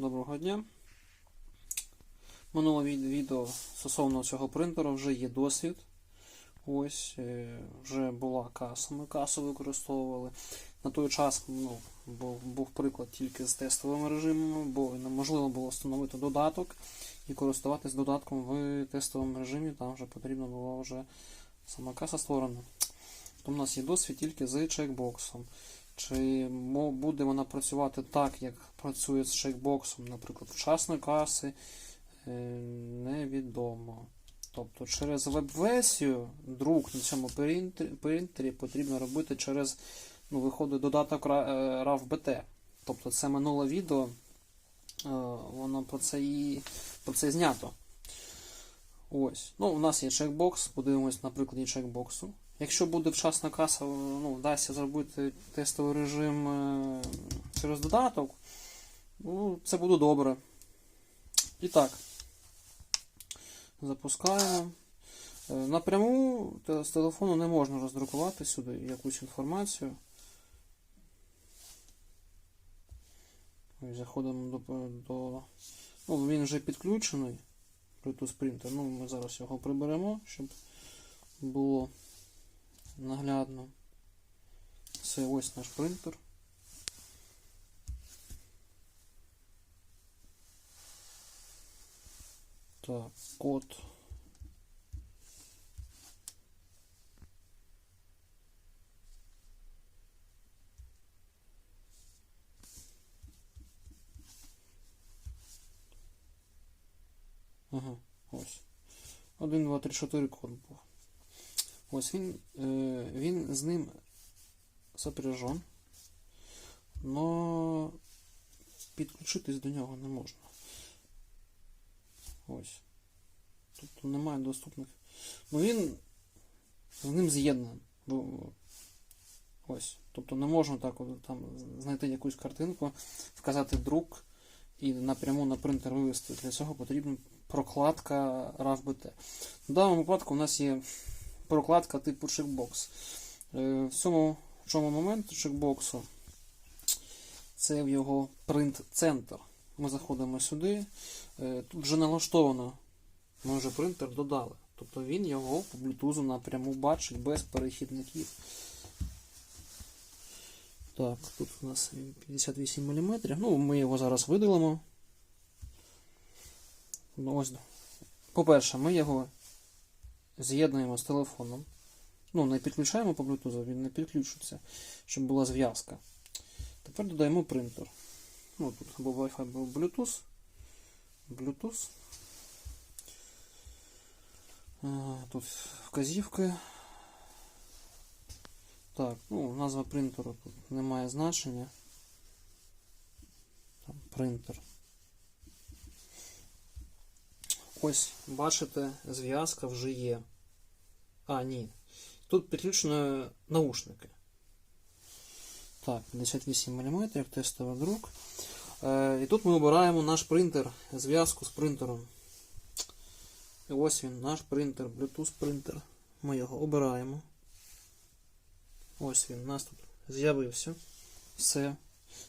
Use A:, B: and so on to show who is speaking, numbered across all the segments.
A: Доброго дня. Минуле відео стосовно цього принтера вже є досвід. Ось е, вже була каса. Ми касу використовували. На той час ну, був, був приклад тільки з тестовими режимами, бо неможливо було встановити додаток і користуватись додатком в тестовому режимі. Там вже потрібно було вже сама каса створена. То в нас є досвід тільки з чекбоксом. Чи буде вона працювати так, як працює з чекбоксом, наприклад, вчасної каси, е, невідомо. Тобто через веб-версію друк на цьому принтері, потрібно робити через ну, виходить додаток е, RAV-BT. Тобто це минуле відео, е, воно про це і про це знято. Ось. Ну, у нас є чекбокс, подивимось на прикладі чекбоксу. Якщо буде вчасна каса, ну, вдасться зробити тестовий режим е, через додаток, ну, це буде добре. І так, запускаємо. Е, Напряму з телефону не можна роздрукувати сюди якусь інформацію. Заходимо до, до. Ну, він вже підключений. Bluetooth принтер. Ну, ми зараз його приберемо, щоб було наглядно. Це ось наш принтер. Так, код. Ага, ось. 1, 2, 3, 4 код був. Ось він, е, він з ним сопряжен, но підключитись до нього не можна. Ось. Тобто немає доступних. Ну він з ним з'єднаний. Ось. Тобто не можна так от, там знайти якусь картинку, вказати друк і напряму на принтер вивести. Для цього потрібна прокладка RAV-BT. В даному випадку у нас є прокладка типу чекбокс. Е, В цьому чому момент чекбоксу? Це в його принт-центр. Ми заходимо сюди. Е, Тут вже налаштовано. Ми вже принтер додали. Тобто він його по блютузу напряму бачить без перехідників. Так, тут у нас 58 мм. Ну, ми його зараз видалимо. Ну, ось. По-перше, ми його з'єднуємо з телефоном. Ну, не підключаємо по Bluetooth, він не підключиться, щоб була зв'язка. Тепер додаємо принтер. Ну, тут або Wi-Fi, або Bluetooth. Bluetooth. Тут вказівки. Так, ну, назва принтеру тут не має значення. Там принтер. Ось, бачите, зв'язка вже є. А, ні. Тут підключено наушники. Так, 58 мм, тестовий друк. Е, і тут ми обираємо наш принтер, зв'язку з принтером. І ось він, наш принтер, Bluetooth принтер. Ми його обираємо. Ось він, у нас тут з'явився. Все.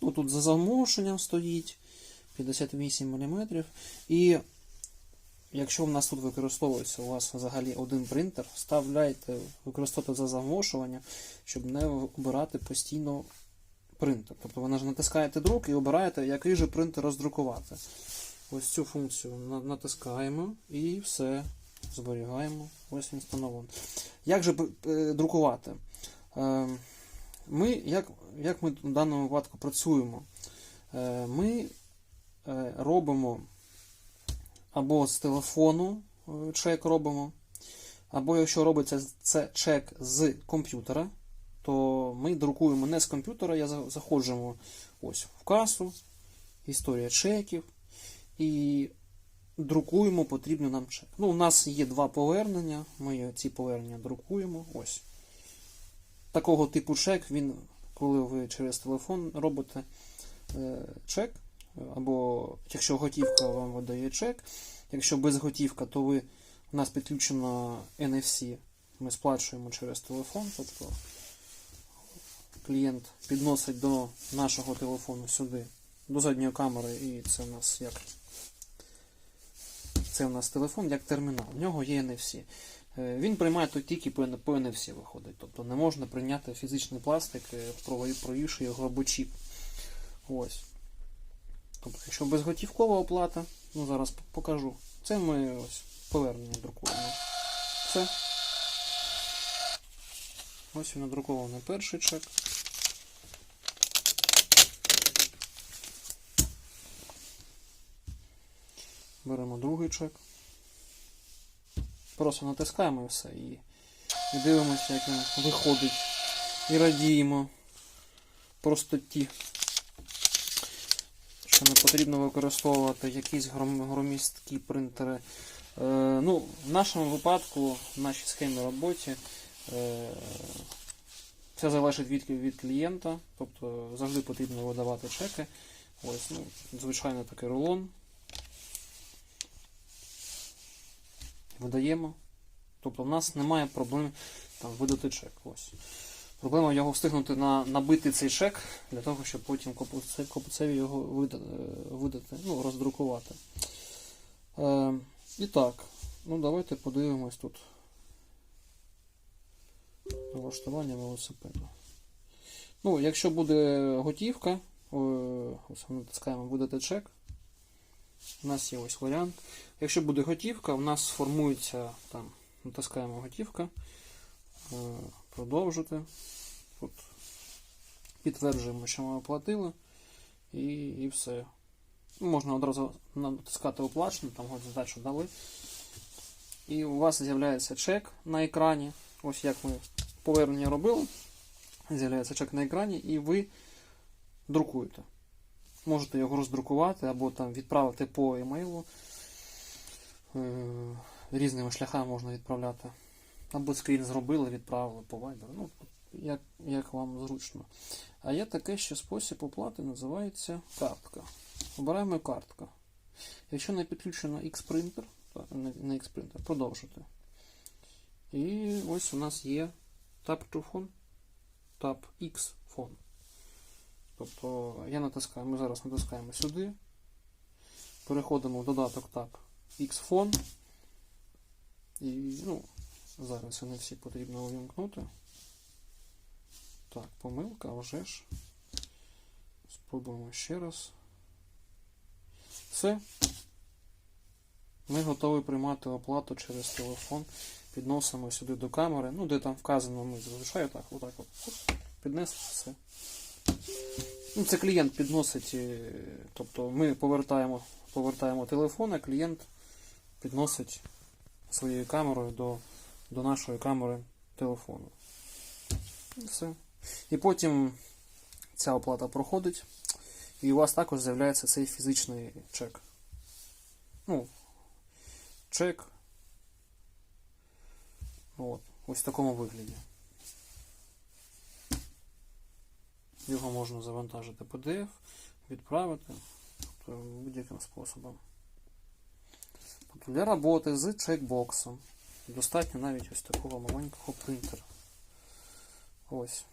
A: Ну, тут за замовшенням стоїть 58 мм. І якщо в нас тут використовується у вас взагалі один принтер, вставляйте, використовуйте за замовшування, щоб не обирати постійно принтер. Тобто ви натискаєте друк і обираєте, який же принтер роздрукувати. Ось цю функцію натискаємо і все. Зберігаємо. Ось він встановлений. Як же е, друкувати? Е, Ми, як, як ми в даному випадку працюємо? Е, Ми е, робимо або з телефону чек робимо, або якщо робиться це чек з комп'ютера, то ми друкуємо не з комп'ютера, я заходжу ось в касу, історія чеків і друкуємо потрібний нам чек. Ну, у нас є два повернення, ми ці повернення друкуємо. Ось. Такого типу чек, він, коли ви через телефон робите е, чек, або якщо готівка вам видає чек, якщо без готівка, то ви, у нас підключено NFC, ми сплачуємо через телефон, тобто клієнт підносить до нашого телефону сюди до задньої камери, і це у нас як. Це у нас телефон як термінал. В нього є NFC. Е, Він приймає тут тільки по NFC виходить. Тобто не можна прийняти фізичний пластик, е, провівши його або чіп. Ось. Тобто, якщо безготівкова оплата, ну зараз покажу. Це ми ось повернення друкуємо. Все. Ось він надрукований перший чек. Беремо другий чек. Просто натискаємо і все. І, і дивимося, як він виходить. І радіємо простоті. Що не потрібно використовувати якісь гром- громісткі принтери. Е, ну, в нашому випадку, в нашій схемі роботі, е, все залежить від, від клієнта, тобто завжди потрібно видавати чеки. Ось, ну, звичайно, такий рулон. Видаємо. Тобто в нас немає проблем там, видати чек. Ось. Проблема його встигнути на, набити цей чек для того, щоб потім копуце- копуцеві його е, видати, ну, роздрукувати. Е, і так, ну давайте подивимось тут налаштування велосипеду. Ну, якщо буде готівка, ось ми натискаємо видати чек. У нас є ось варіант. Якщо буде готівка, у нас сформується там, натискаємо готівка, е, продовжити. Тут підтверджуємо, що ми оплатили, і, і все. Ну, Можна одразу натискати оплачено, там от задачу дали. І у вас з'являється чек на екрані. Ось як ми повернення робили. З'являється чек на екрані, і ви друкуєте. Можете його роздрукувати або там відправити по емейлу. Е, Різними шляхами можна відправляти. Або скрін зробили, відправили по Viber. Ну, як, як вам зручно. А є такий ще спосіб оплати, називається картка. Обираємо картка. Якщо не підключено X-принтер, не, X-принтер, продовжити. І ось у нас є Tap to Phone, Tap X Phone. Тобто я натискаю, ми зараз натискаємо сюди. Переходимо в додаток Tap X Phone. І ну, зараз вони всі потрібно увімкнути. Так, помилка, вже ж. Спробуємо ще раз. Все. Ми готові приймати оплату через телефон. Підносимо сюди до камери. Ну, де там вказано, ми зазвичай так, отак от. Піднесли все. Ну, це клієнт підносить, е, тобто ми повертаємо, повертаємо телефон, а клієнт підносить своєю камерою до, до нашої камери телефону. І все. І потім ця оплата проходить, і у вас також з'являється цей фізичний чек. Ну, чек. От, ось в такому вигляді. Його можна завантажити PDF, відправити тобто будь-яким способом. Для роботи з чекбоксом достатньо навіть ось такого маленького принтера. Ось.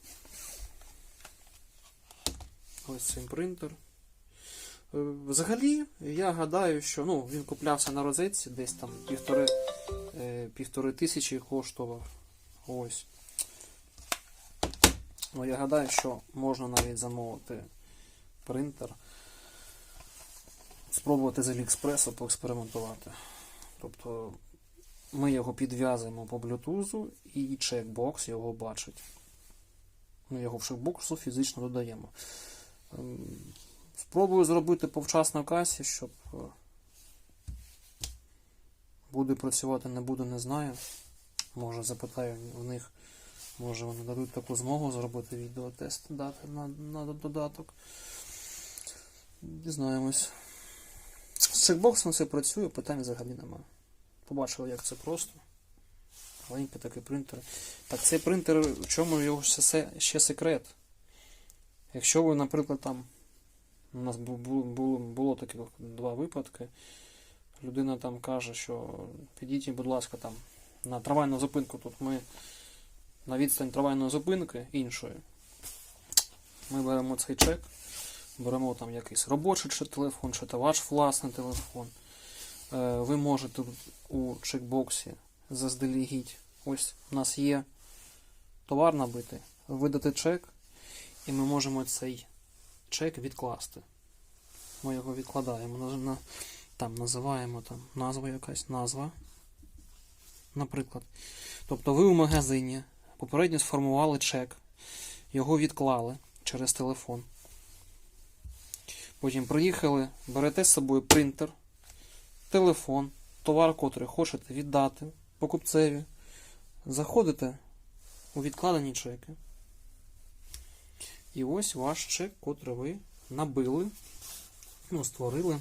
A: Ось цей принтер. Е, Взагалі, я гадаю, що ну, він куплявся на розетці, десь там півтори, е, півтори тисячі коштував. Ось. Ну, я гадаю, що можна навіть замовити принтер. Спробувати з Аліекспресу поекспериментувати. Тобто ми його підв'язуємо по блютузу і чекбокс його бачить. Ми його в чекбоксу фізично додаємо. Ем, Спробую зробити по вчасній касі, щоб е, буде працювати, не буде, не знаю. Може запитаю в них, може вони дадуть таку змогу зробити відеотест дати на, на додаток. Дізнаємось. З чекбоксом це працює, питань взагалі немає. Побачили, як це просто. Маленький такий принтер. Так, цей принтер, в чому його ще, секрет? Якщо ви, наприклад, там. У нас бу- бу- було, було такі два випадки. Людина там каже, що підіть, будь ласка, там на трамвайну зупинку. Тут ми на відстань трамвайної зупинки іншої. Ми беремо цей чек, беремо там якийсь робочий чи телефон, чи то ваш власний телефон. Е, Ви можете у чекбоксі заздалегідь. Ось у нас є товар набитий, видати чек, і ми можемо цей чек відкласти. Ми його відкладаємо. Там називаємо там назва якась назва. Наприклад. Тобто ви у магазині попередньо сформували чек, його відклали через телефон. Потім приїхали, берете з собою принтер, телефон, товар, котрий хочете віддати покупцеві. Заходите у відкладені чеки. І ось ваш чек, котрий ви набили, ну, створили.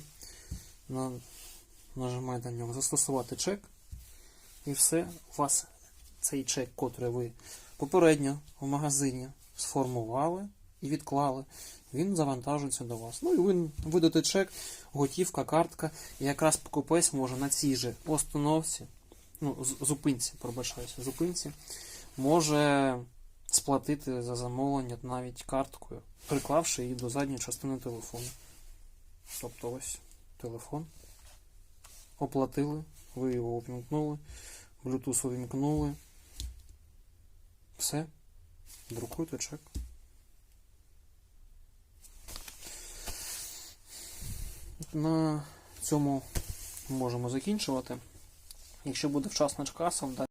A: На, нажимаєте на нього застосувати чек. І все, у вас цей чек, котрий ви попередньо в магазині сформували і відклали, він завантажується до вас. Ну і ви видати чек, готівка, картка, і якраз покупець може на цій же постановці, ну, зупинці, пробачаюся, зупинці, може сплатити за замовлення навіть карткою, приклавши її до задньої частини телефону. Тобто ось телефон. Оплатили, ви його увімкнули, Bluetooth увімкнули. Все. Друкуйте чек. На цьому можемо закінчувати. Якщо буде вчасна каса,